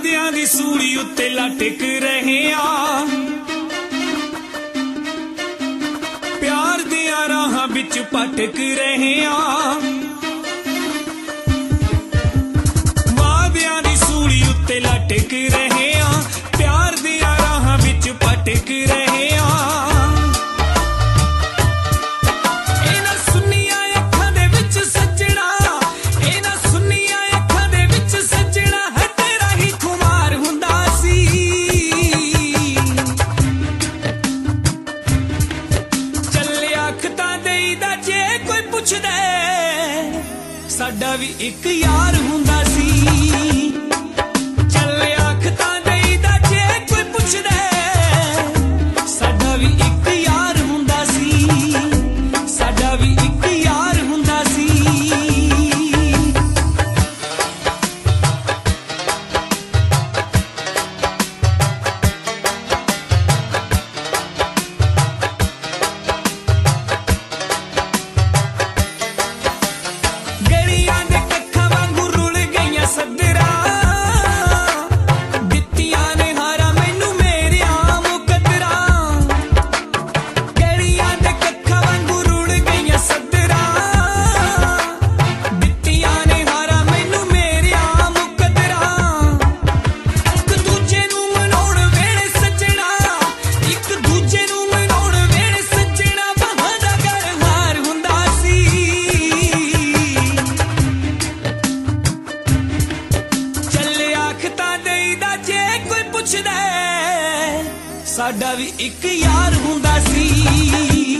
ਵਾਦਿਆਂ ਦੀ ਸੂਲੀ ਉੱਤੇ ਲਟਕ ਰਹੇ ਆ। ਪਿਆਰ ਦੀਆਂ ਰਾਹਾਂ ਵਿੱਚ ਪਟਕ ਰਹੇ ਆ। ਪੁੱਛਦਾ ਸਾਡਾ ਵੀ ਇੱਕ ਯਾਰ ਹੁੰਦਾ ਸੀ। ਚੱਲ ਅੱਖ ਤਾਂ ਦੇਈਦਾ ਜੇ ਕੋਈ ਪੁੱਛਦਾ ਪੁੱਛਦਾ ਸਾਡਾ ਵੀ ਇੱਕ ਯਾਰ ਹੁੰਦਾ ਸੀ।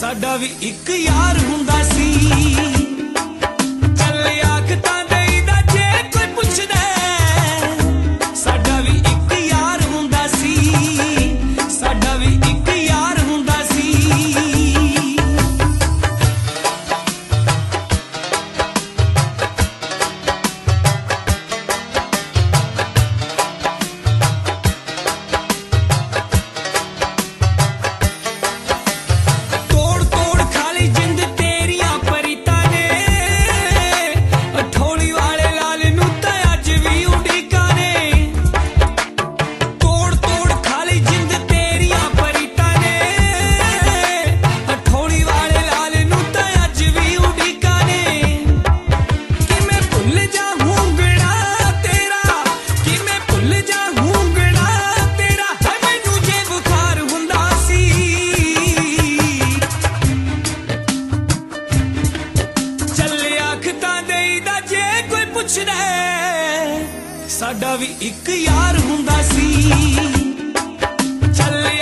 ਸਾਡਾ ਵੀ ਇੱਕ ਯਾਰ ਹੁੰਦਾ ਸੀ। ਪੁੱਛਦਾ ਸਾਡਾ ਵੀ ਇੱਕ ਯਾਰ ਹੁੰਦਾ ਸੀ। ਚੱਲੇ